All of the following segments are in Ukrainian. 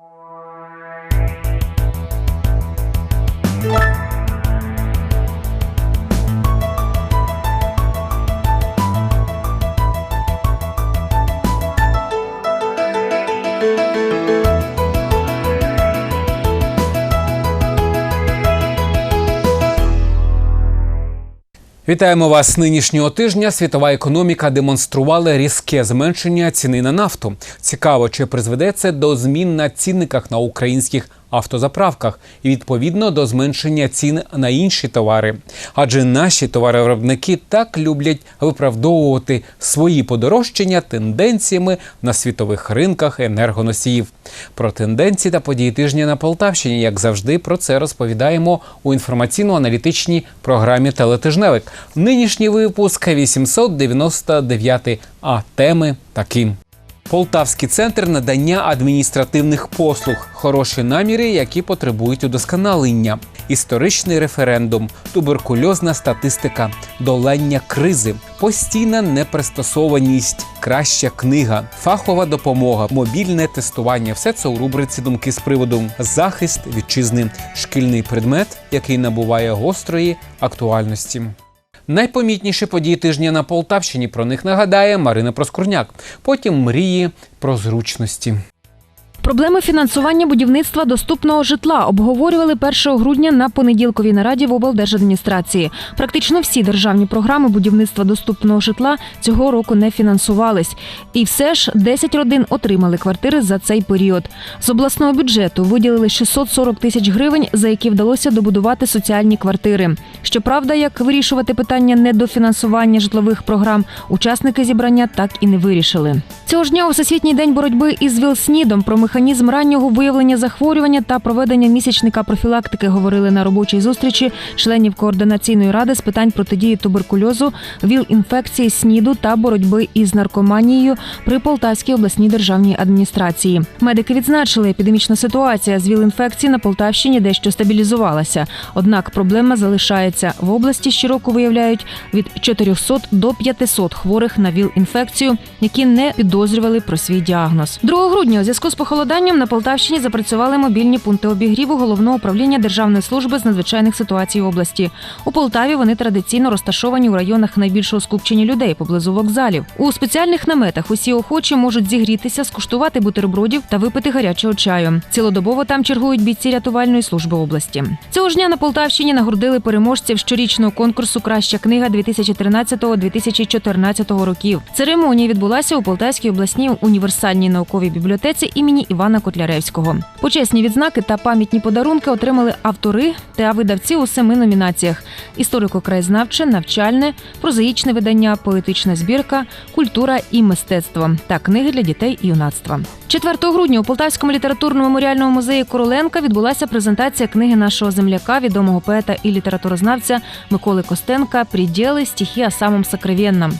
Thank you. Вітаємо вас нинішнього тижня. Світова економіка демонструвала різке зменшення ціни на нафту. Цікаво, чи призведе це до змін на цінниках на українських автозаправках і відповідно до зменшення цін на інші товари. Адже наші товаровиробники так люблять виправдовувати свої подорожчання тенденціями на світових ринках енергоносіїв. Про тенденції та події тижня на Полтавщині, як завжди, про це розповідаємо у інформаційно-аналітичній програмі Телетижневик. Нинішній випуск 899, а теми такі. Полтавський центр надання адміністративних послуг, хороші наміри, які потребують удосконалення, історичний референдум, туберкульозна статистика, долання кризи, постійна непристосованість, краща книга, фахова допомога, мобільне тестування. Все це у рубриці думки з приводу захист вітчизни, шкільний предмет, який набуває гострої актуальності. Найпомітніші події тижня на Полтавщині про них нагадає Марина Проскурняк. Потім мрії про зручності. Проблеми фінансування будівництва доступного житла обговорювали 1 грудня на понеділковій нараді в облдержадміністрації. Практично всі державні програми будівництва доступного житла цього року не фінансувались. І все ж 10 родин отримали квартири за цей період. З обласного бюджету виділили 640 тисяч гривень, за які вдалося добудувати соціальні квартири. Щоправда, як вирішувати питання недофінансування житлових програм, учасники зібрання так і не вирішили. Цього ж дня у всесвітній день боротьби із ВІЛ-СНІДом про механізм раннього виявлення захворювання та проведення місячника профілактики говорили на робочій зустрічі членів координаційної ради з питань протидії туберкульозу, ВІЛ-інфекції, СНІДу та боротьби із наркоманією при Полтавській обласній державній адміністрації. Медики відзначили, епідемічна ситуація з ВІЛ-інфекції на Полтавщині дещо стабілізувалася. Однак проблема залишається в області. Щороку виявляють від 400 до 500 хворих на ВІЛ-інфекцію, які не підозрювали про свій діагноз. 2 грудня у зв'язку з похолоданням на Полтавщині запрацювали мобільні пункти обігріву головного управління Державної служби з надзвичайних ситуацій області. У Полтаві вони традиційно розташовані у районах найбільшого скупчення людей поблизу вокзалів. У спеціальних наметах усі охочі можуть зігрітися, скуштувати бутербродів та випити гарячого чаю. Цілодобово там чергують бійці рятувальної служби області. Цього ж дня на Полтавщині нагородили переможців щорічного конкурсу Краща книга 2013-2014 років. Церемонія відбулася у Полтавській обласній універсальній науковій бібліотеці імені Івана Котляревського. Почесні відзнаки та пам'ятні подарунки отримали автори та видавці у семи номінаціях: історико-краєзнавче, навчальне, прозаїчне видання, поетична збірка, культура і мистецтво та книги для дітей і юнацтва. 4 грудня у Полтавському літературно-меморіальному музеї Короленка відбулася презентація книги нашого земляка, відомого поета і літературознавця Миколи Костенка «Приділи стихи о самом сокровенном».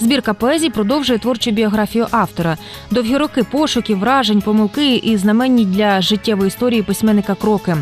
Збірка поезій продовжує творчу біографію автора. Довгі роки пошуків, вражень, помилки і знаменні для життєвої історії письменника кроки.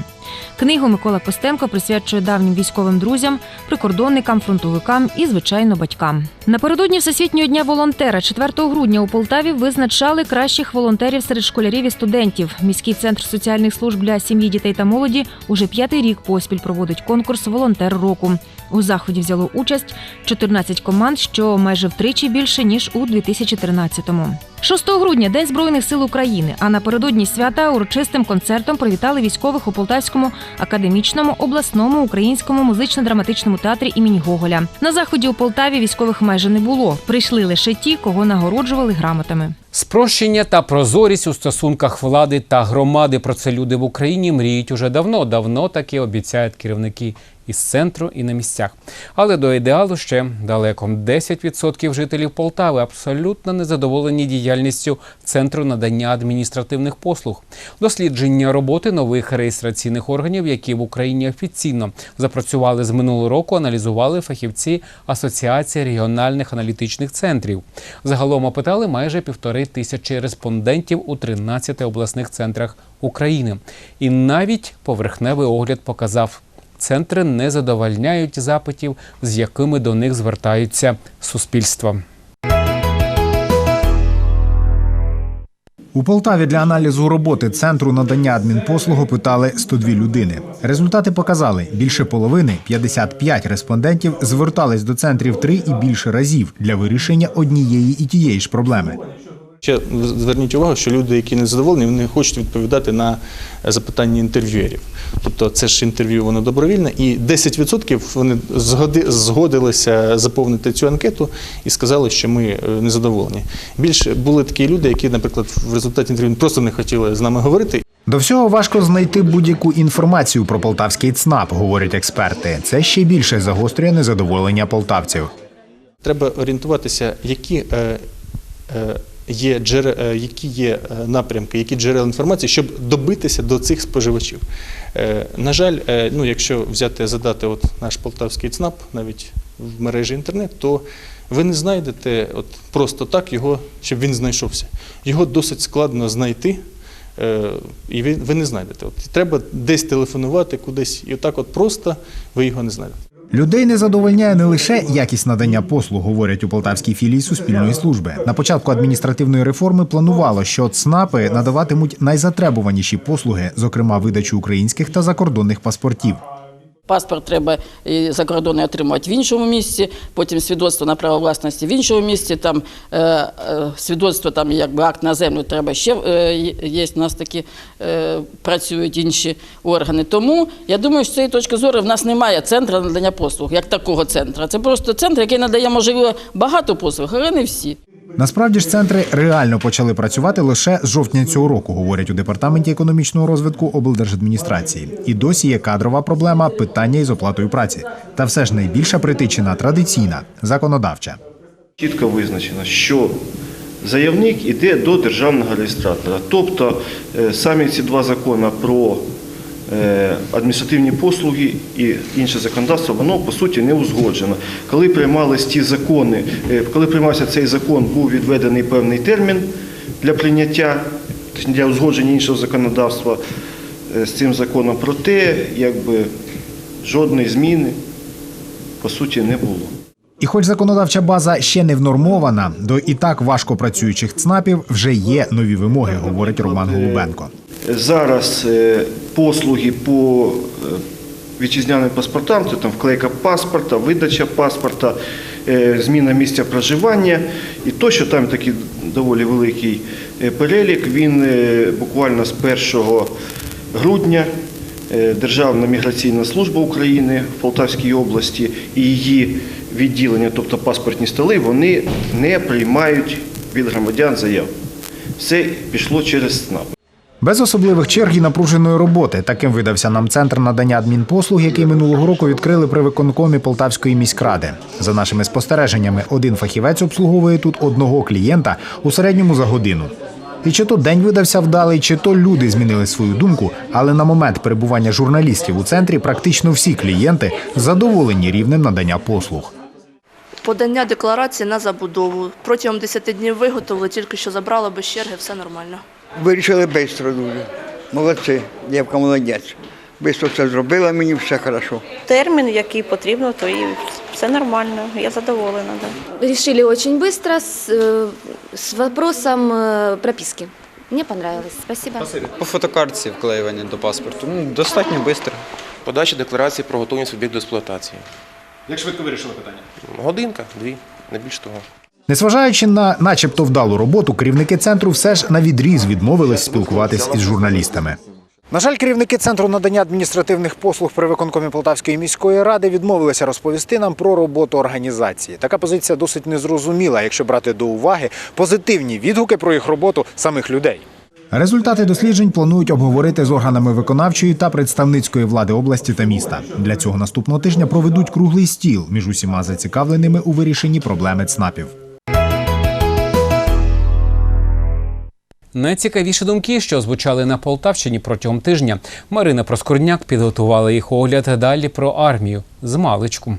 Книгу Микола Костенко присвячує давнім військовим друзям, прикордонникам, фронтовикам і, звичайно, батькам. Напередодні Всесвітнього дня волонтера 4 грудня у Полтаві визначали кращих волонтерів серед школярів і студентів. Міський центр соціальних служб для сім'ї, дітей та молоді уже п'ятий рік поспіль проводить конкурс Волонтер року. У заході взяло участь 14 команд, що майже втричі більше ніж у 2013-му. 6 грудня День Збройних сил України. А напередодні свята урочистим концертом привітали військових у Полтавському академічному обласному українському музично-драматичному театрі імені Гоголя. На заході у Полтаві військових майже не було. Прийшли лише ті, кого нагороджували грамотами. Спрощення та прозорість у стосунках влади та громади. Про це люди в Україні мріють уже давно. Давно таки обіцяють керівники із центру і на місцях. Але до ідеалу ще далеко. 10% жителів Полтави абсолютно незадоволені діяльністю центру надання адміністративних послуг. Дослідження роботи нових реєстраційних органів, які в Україні офіційно запрацювали з минулого року, аналізували фахівці Асоціації регіональних аналітичних центрів. Загалом опитали майже півтори тисячі респондентів у 13 обласних центрах України. І навіть поверхневий огляд показав. Центри не задовольняють запитів, з якими до них звертаються суспільства. У Полтаві для аналізу роботи центру надання адмінпослуг опитали 102 людини. Результати показали, більше половини 55 респондентів звертались до центрів три і більше разів для вирішення однієї і тієї ж проблеми. Ще зверніть увагу, що люди, які не задоволені, вони хочуть відповідати на запитання інтерв'юерів. Тобто це ж інтерв'ю воно добровільне, і 10% вони згоди, згодилися заповнити цю анкету і сказали, що ми е, не задоволені. Більше були такі люди, які, наприклад, в результаті інтерв'ю просто не хотіли з нами говорити. До всього важко знайти будь-яку інформацію про полтавський ЦНАП, говорять експерти. Це ще більше загострює незадоволення полтавців. Треба орієнтуватися, які е, е, є джере, е, які є е, напрямки, які джерела інформації, щоб добитися до цих споживачів. Е, На жаль, е, ну, якщо взяти задати от наш полтавський ЦНАП навіть в мережі інтернет, то ви не знайдете от просто так його, щоб він знайшовся. Його досить складно знайти. І ви, ви не знайдете. От треба десь телефонувати, кудись, і отак, от просто ви його не знайдете. Людей не задовольняє не лише якість надання послуг, говорять у полтавській філії суспільної служби. На початку адміністративної реформи планувало, що ЦНАПи надаватимуть найзатребуваніші послуги, зокрема видачу українських та закордонних паспортів. Паспорт треба закордонний отримувати в іншому місці, потім свідоцтво на право власності в іншому місці, там е, е, свідоцтво, там якби акт на землю треба ще е, є. У нас такі е, працюють інші органи. Тому я думаю, що з цієї точки зору в нас немає центру надання послуг, як такого центру. Це просто центр, який надає можливо багато послуг, але не всі. Насправді ж центри реально почали працювати лише з жовтня цього року, говорять у департаменті економічного розвитку облдержадміністрації. І досі є кадрова проблема питання із оплатою праці. Та все ж найбільша притичина традиційна законодавча. Чітко визначено, що заявник іде до державного реєстратора. Тобто е, самі ці два закони про адміністративні послуги і інше законодавство, воно по суті не узгоджено. Коли приймались ті закони, е, коли приймався цей закон, був відведений певний термін для прийняття, для узгодження іншого законодавства е, з цим законом. Проте, якби жодної зміни по суті не було. І хоч законодавча база ще не внормована, до і так важко працюючих ЦНАПів вже є нові вимоги, говорить Роман Голубенко. Зараз е, послуги по е, вітчизняним паспортам, це там вклейка паспорта, видача паспорта, е, зміна місця проживання. І то, що там такий доволі великий перелік, він буквально з 1 грудня Державна міграційна служба України в Полтавській області і її відділення, тобто паспортні столи, вони не приймають від громадян заяв. Все пішло через СНАП. Без особливих черг і напруженої роботи таким видався нам центр надання адмінпослуг, який минулого року відкрили при виконкомі Полтавської міськради. За нашими спостереженнями, один фахівець обслуговує тут одного клієнта у середньому за годину. І чи то день видався вдалий, чи то люди змінили свою думку, але на момент перебування журналістів у центрі практично всі клієнти задоволені рівнем надання послуг. Подання декларації на забудову. Протягом 10 днів виготовили, тільки що забрали без черги, все нормально. Вирішили швидко дуже. Молодці, дівка молодець. Бистро все зробила, мені все хорошо. термін, який потрібно, то і все нормально. Я задоволена. Да. решили очень быстро с, э, с вопросом э, прописки. Мне понравилось. Спасибо. По фотокартці вклеювання до паспорту. Ну, достатньо швидко. Подача декларації про готовність об'єкту експлуатації. Як швидко вирішили питання? Годинка, дві, не більш того. Незважаючи на начебто вдалу роботу, керівники центру все ж на відріз відмовились спілкуватись із журналістами. На жаль, керівники центру надання адміністративних послуг при виконкомі Полтавської міської ради відмовилися розповісти нам про роботу організації. Така позиція досить незрозуміла, якщо брати до уваги позитивні відгуки про їх роботу самих людей. Результати досліджень планують обговорити з органами виконавчої та представницької влади області та міста. Для цього наступного тижня проведуть круглий стіл між усіма зацікавленими у вирішенні проблеми ЦНАПів. Найцікавіші думки, що звучали на Полтавщині протягом тижня. Марина Проскорняк підготувала їх огляд далі про армію з маличку.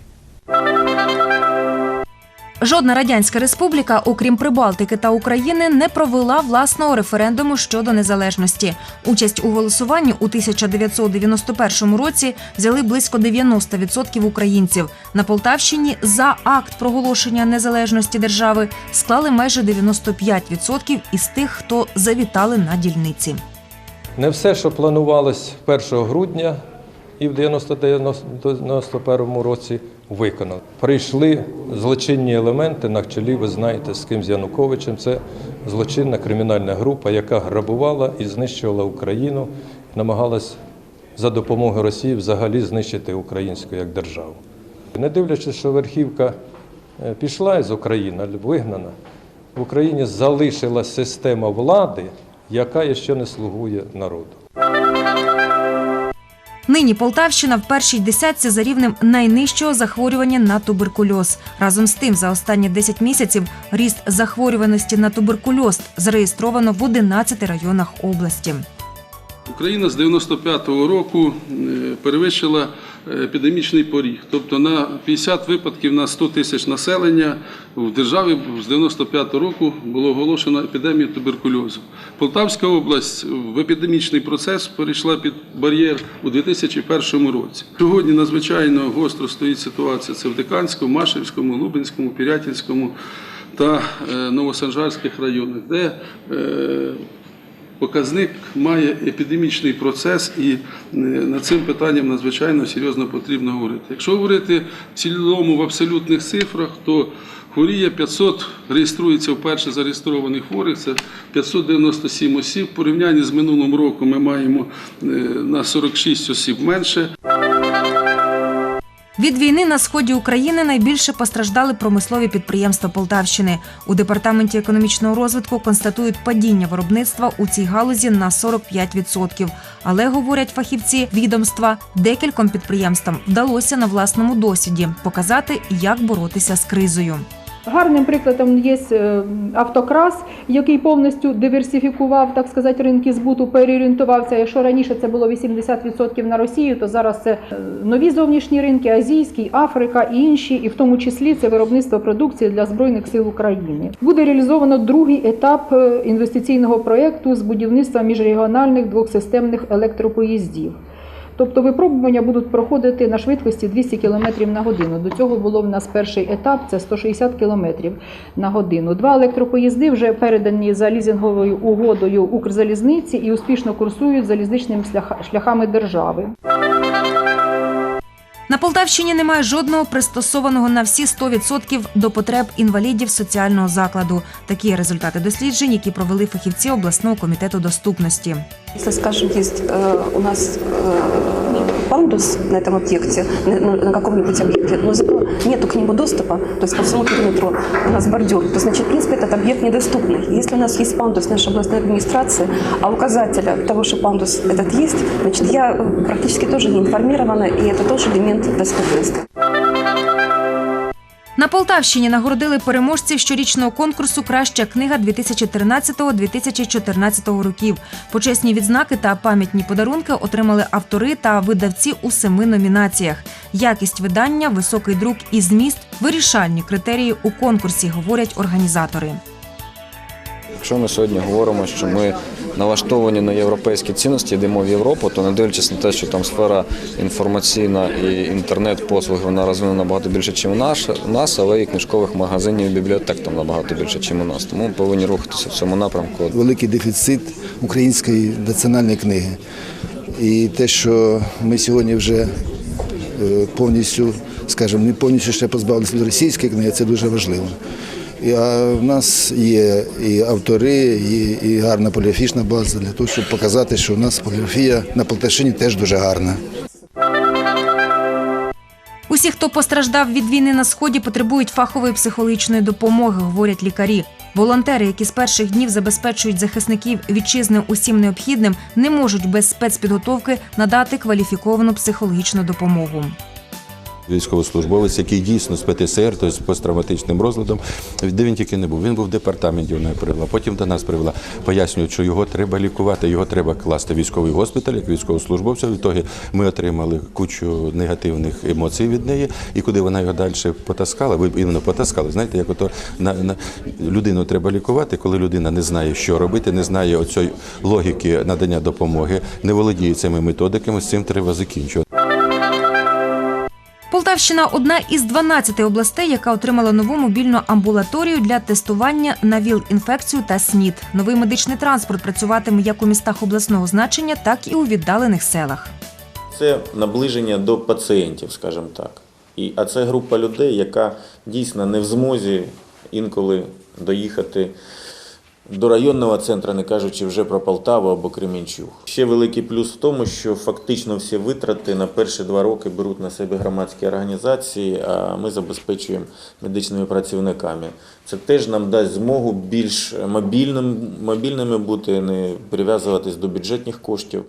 Жодна радянська республіка, окрім Прибалтики та України, не провела власного референдуму щодо незалежності. Участь у голосуванні у 1991 році взяли близько 90% українців. На Полтавщині за акт проголошення незалежності держави склали майже 95% із тих, хто завітали на дільниці. Не все, що планувалось 1 грудня і в 1991 році, виконано. Прийшли злочинні елементи на чолі, ви знаєте, з ким з Януковичем. Це злочинна кримінальна група, яка грабувала і знищувала Україну, намагалась за допомогою Росії взагалі знищити українську як державу. Не дивлячись, що верхівка е, пішла з України, вигнана, в Україні залишилась система влади, яка ще не слугує народу. Нині Полтавщина в першій десятці за рівнем найнижчого захворювання на туберкульоз. Разом з тим, за останні 10 місяців ріст захворюваності на туберкульоз зареєстровано в 11 районах області. Україна з 95-го року е, перевищила е, епідемічний поріг. Тобто на 50 випадків на 100 тисяч населення в державі з 95-го року було оголошено епідемію туберкульозу. Полтавська область в епідемічний процес перейшла під бар'єр у 2001 році. Сьогодні надзвичайно гостро стоїть ситуація. Це в Диканському, Машевському, Лубенському, Пірятинському та е, Новосанжарських районах, де Показник має епідемічний процес, і е, над цим питанням надзвичайно серйозно потрібно говорити. Якщо говорити в цілому в абсолютних цифрах, то хворіє 500, реєструється вперше зареєстрованих хворих, це 597 осіб. В порівнянні з минулим роком ми маємо е, на 46 осіб менше. Від війни на сході України найбільше постраждали промислові підприємства Полтавщини. У департаменті економічного розвитку констатують падіння виробництва у цій галузі на 45%. Але говорять фахівці відомства, декільком підприємствам вдалося на власному досвіді показати, як боротися з кризою. Гарним прикладом є е, автокрас, який повністю диверсифікував, так сказати, ринки збуту, переорієнтувався. Якщо раніше це було 80% на Росію, то зараз це е, нові зовнішні ринки, азійський, Африка і інші, і в тому числі це виробництво продукції для збройних сил України. Буде реалізовано другий етап е, інвестиційного проєкту з будівництва міжрегіональних двохсистемних електропоїздів. Тобто випробування будуть проходити на швидкості 200 км на годину. До цього було в нас перший етап це 160 км на годину. Два електропоїзди вже передані за лізинговою угодою Укрзалізниці і успішно курсують залізничними шляха- шляхами держави. На Полтавщині немає жодного пристосованого на всі 100% до потреб інвалідів соціального закладу. Такі є результати досліджень, які провели фахівці обласного комітету доступності. Це скажем, есть э, у нас э, пандус на этом объекте, на, на- на каком-нибудь объекте, но зато нету к нему доступа, то есть по всему периметру у нас бордюр, то значит, в принципе, этот объект недоступный. Если у нас есть пандус нашей областной администрации, а указателя того, что пандус этот есть, значит, я э, практически тоже не информирована, и это тоже элемент доступности. На Полтавщині нагородили переможців щорічного конкурсу Краща книга 2013-2014 років. Почесні відзнаки та пам'ятні подарунки отримали автори та видавці у семи номінаціях. Якість видання, високий друк і зміст вирішальні критерії у конкурсі, говорять організатори. Якщо ми сьогодні говоримо, що ми налаштовані на європейські цінності, йдемо в Європу, то не дивлячись на те, що там сфера інформаційна і інтернет-послуги вона розвинена набагато більше, ніж у нас, але і книжкових магазинів, і бібліотек там набагато більше, ніж у нас. Тому ми повинні рухатися в цьому напрямку. великий дефіцит української національної книги. І те, що ми сьогодні вже е, повністю, скажімо, не повністю ще позбавилися від російської книги, це дуже важливо. А в нас є і автори, і, і гарна поліграфічна база для того, щоб показати, що у нас поліграфія на Полтавщині теж дуже гарна. Усі, хто постраждав від війни на сході, потребують фахової психологічної допомоги, говорять лікарі. Волонтери, які з перших днів забезпечують захисників вітчизни усім необхідним, не можуть без спецпідготовки надати кваліфіковану психологічну допомогу. Військовослужбовець, який дійсно з ПТСР, тобто з посттравматичним розладом, де він тільки не був. Він був в департаменті, вона привела. Потім до нас привела. Пояснюють, що його треба лікувати, його треба класти в військовий госпіталь, як військовослужбовця. В ітогі ми отримали кучу негативних емоцій від неї, і куди вона його далі потаскала, ви іменно потаскали. Знаєте, як ото на, на людину треба лікувати, коли людина не знає, що робити, не знає оцієї логіки надання допомоги, не володіє цими методиками. З цим треба закінчувати. Полтавщина одна із 12 областей, яка отримала нову мобільну амбулаторію для тестування на ВІЛ-інфекцію та СНІД. Новий медичний транспорт працюватиме як у містах обласного значення, так і у віддалених селах. Це наближення до пацієнтів, скажімо так. І, а це група людей, яка дійсно не в змозі інколи доїхати до районного центру, не кажучи вже про Полтаву або Кремінчуг. Ще великий плюс в тому, що фактично всі витрати на перші два роки беруть на себе громадські організації, а ми забезпечуємо медичними працівниками. Це теж нам дасть змогу більш мобільним, мобільними бути, не прив'язуватись до бюджетних коштів.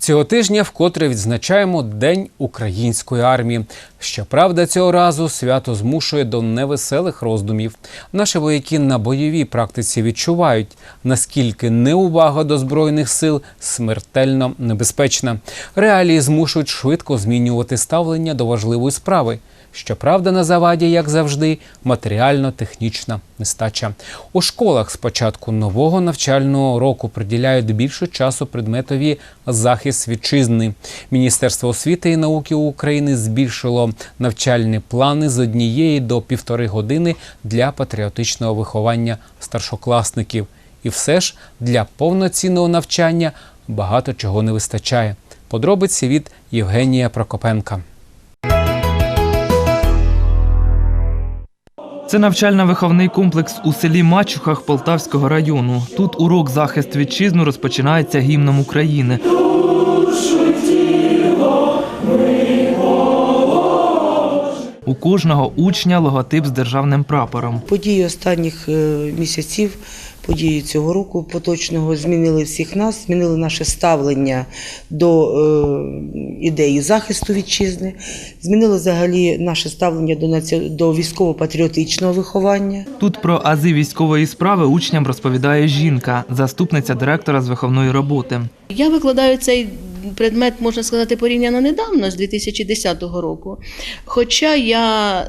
Цього тижня вкотре відзначаємо День української армії. Щоправда, цього разу свято змушує до невеселих роздумів. Наші вояки на бойовій практиці відчувають, наскільки неувага до збройних сил смертельно небезпечна. Реалії змушують швидко змінювати ставлення до важливої справи. Щоправда, на заваді, як завжди, матеріально-технічна нестача. У школах з початку нового навчального року приділяють більше часу предметові захист вітчизни. Міністерство освіти і науки України збільшило навчальні плани з однієї до півтори години для патріотичного виховання старшокласників. І все ж для повноцінного навчання багато чого не вистачає. Подробиці від Євгенія Прокопенка. Це навчально-виховний комплекс у селі Мачухах Полтавського району. Тут урок захист вітчизну розпочинається гімном України. У кожного учня логотип з державним прапором. Події останніх е, місяців, події цього року поточного змінили всіх нас, змінили наше ставлення до е, ідеї захисту вітчизни, змінили взагалі наше ставлення до, наці... до військово-патріотичного виховання. Тут про ази військової справи учням розповідає жінка, заступниця директора з виховної роботи. Я викладаю цей предмет, можна сказати, порівняно недавно, з 2010 року. Хоча я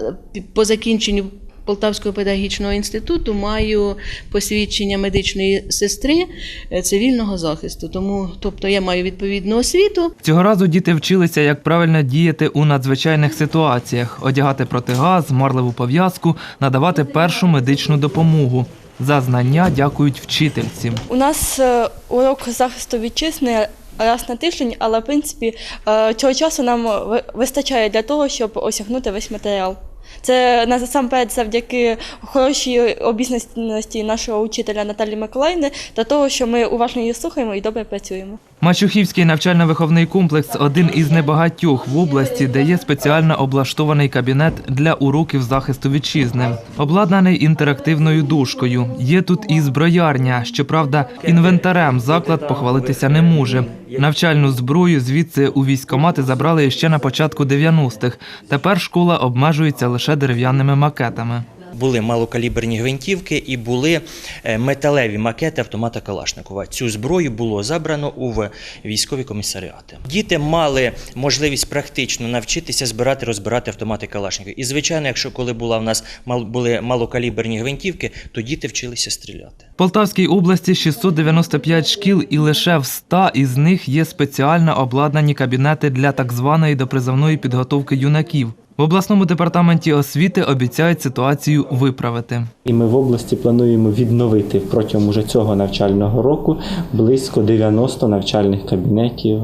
по закінченню Полтавського педагогічного інституту маю посвідчення медичної сестри е, цивільного захисту. Тому, тобто, я маю відповідну освіту. Цього разу діти вчилися, як правильно діяти у надзвичайних ситуаціях, одягати протигаз, марливу пов'язку, надавати першу медичну допомогу. За знання дякують вчительці. У нас е, урок захисту вітчизни раз на тиждень, але в принципі е, цього часу нам вистачає для того, щоб осягнути весь матеріал. Це насамперед завдяки хорошій обізнаності нашого учителя Наталі Миколаївни та того, що ми уважно її слухаємо і добре працюємо. Мачухівський навчально-виховний комплекс один із небагатьох в області, де є спеціально облаштований кабінет для уроків захисту вітчизни, обладнаний інтерактивною дошкою. Є тут і зброярня. Щоправда, інвентарем заклад похвалитися не може. Навчальну зброю звідси у військкомати забрали ще на початку 90-х. Тепер школа обмежується лише дерев'яними макетами. Були малокаліберні гвинтівки і були е, металеві макети автомата Калашникова. Цю зброю було забрано у військові комісаріати. Діти мали можливість практично навчитися збирати, розбирати автомати Калашникова. І звичайно, якщо коли була в нас були малокаліберні гвинтівки, то діти вчилися стріляти. В Полтавській області 695 шкіл, і лише в 100 із них є спеціально обладнані кабінети для так званої допризовної підготовки юнаків. В обласному департаменті освіти обіцяють ситуацію виправити. І ми в області плануємо відновити протягом уже цього навчального року близько 90 навчальних кабінетів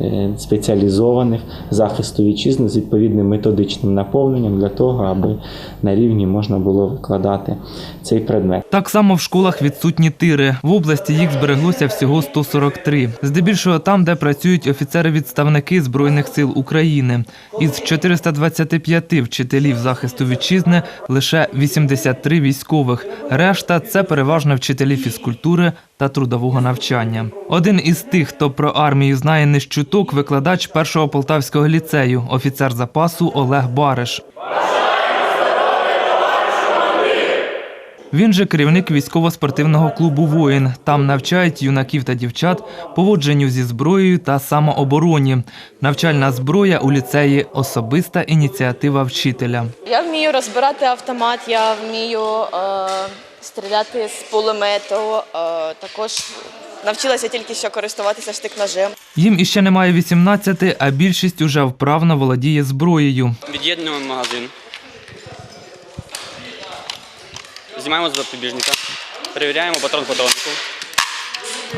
е, спеціалізованих захисту вітчизни з відповідним методичним наповненням для того, аби на рівні можна було викладати цей предмет. Так само в школах відсутні тири. В області їх збереглося всього 143. Здебільшого там, де працюють офіцери-відставники Збройних сил України. Із 425 вчителів захисту вітчизни лише 83 військових. Решта це переважно вчителі фізкультури та трудового навчання. Один із тих, хто про армію знає не з чуток, викладач першого полтавського ліцею, офіцер запасу Олег Бариш. Він же керівник військово-спортивного клубу Воїн. Там навчають юнаків та дівчат поводженню зі зброєю та самообороні. Навчальна зброя у ліцеї особиста ініціатива вчителя. Я вмію розбирати автомат, я вмію е, стріляти з пулемету. Е, також навчилася тільки що користуватися штик-ножем. Їм іще немає 18, а більшість уже вправно володіє зброєю. Від'єднуємо магазин. Знімаємо з запобіжника. Перевіряємо патрон патроннику.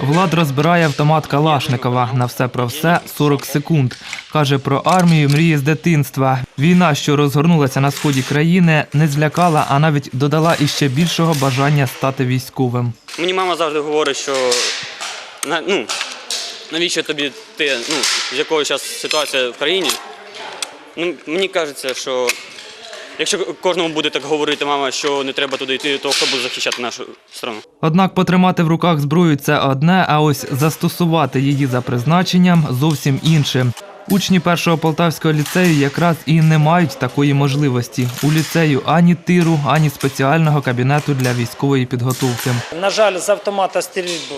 Влад розбирає автомат Калашникова. На все про все 40 секунд. Каже, про армію мріє з дитинства. Війна, що розгорнулася на сході країни, не злякала, а навіть додала іще більшого бажання стати військовим. Мені мама завжди говорить, що ну, навіщо тобі ти, ну, з якою зараз ситуація в країні. Ну, мені кажеться, що якщо кожному буде так говорити мама, що не треба туди йти, то хто буде захищати нашу страну? Однак потримати в руках зброю це одне, а ось застосувати її за призначенням зовсім інше. Учні першого полтавського ліцею якраз і не мають такої можливості. У ліцею ані тиру, ані спеціального кабінету для військової підготовки. На жаль, з автомата стрільбу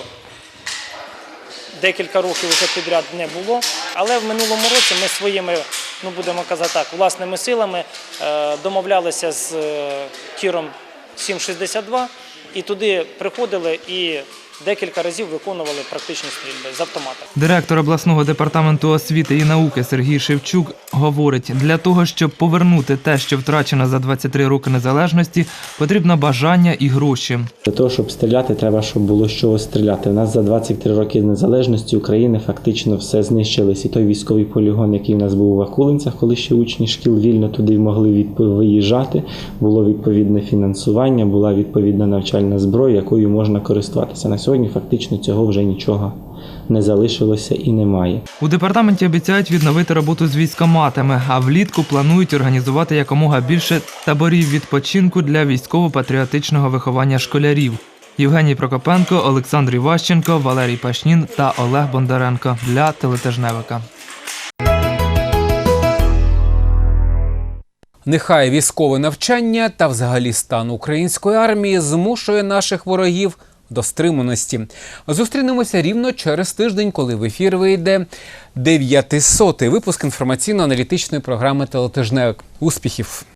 декілька років вже підряд не було. Але в минулому році ми своїми, ну будемо казати так, власними силами е, домовлялися з е, тіром 762 і туди приходили і декілька разів виконували практичні стрільби з автомата. Директор обласного департаменту освіти і науки Сергій Шевчук говорить, для того, щоб повернути те, що втрачено за 23 роки незалежності, потрібно бажання і гроші. Для того, щоб стріляти, треба, щоб було з чого стріляти. У нас за 23 роки незалежності України фактично все знищилось. І той військовий полігон, який у нас був у Вакулинцях, коли ще учні шкіл вільно туди могли виїжджати, було відповідне фінансування, була відповідна навчальна зброя, якою можна користуватися. На сьогодні фактично цього вже нічого не залишилося і немає. У департаменті обіцяють відновити роботу з військоматами, а влітку планують організувати якомога більше таборів відпочинку для військово-патріотичного виховання школярів. Євгеній Прокопенко, Олександр Іващенко, Валерій Пашнін та Олег Бондаренко для телетижневика. Нехай військове навчання та взагалі стан української армії змушує наших ворогів до стриманості. Зустрінемося рівно через тиждень, коли в ефір вийде 900-й випуск інформаційно-аналітичної програми Телетижневик. Успіхів!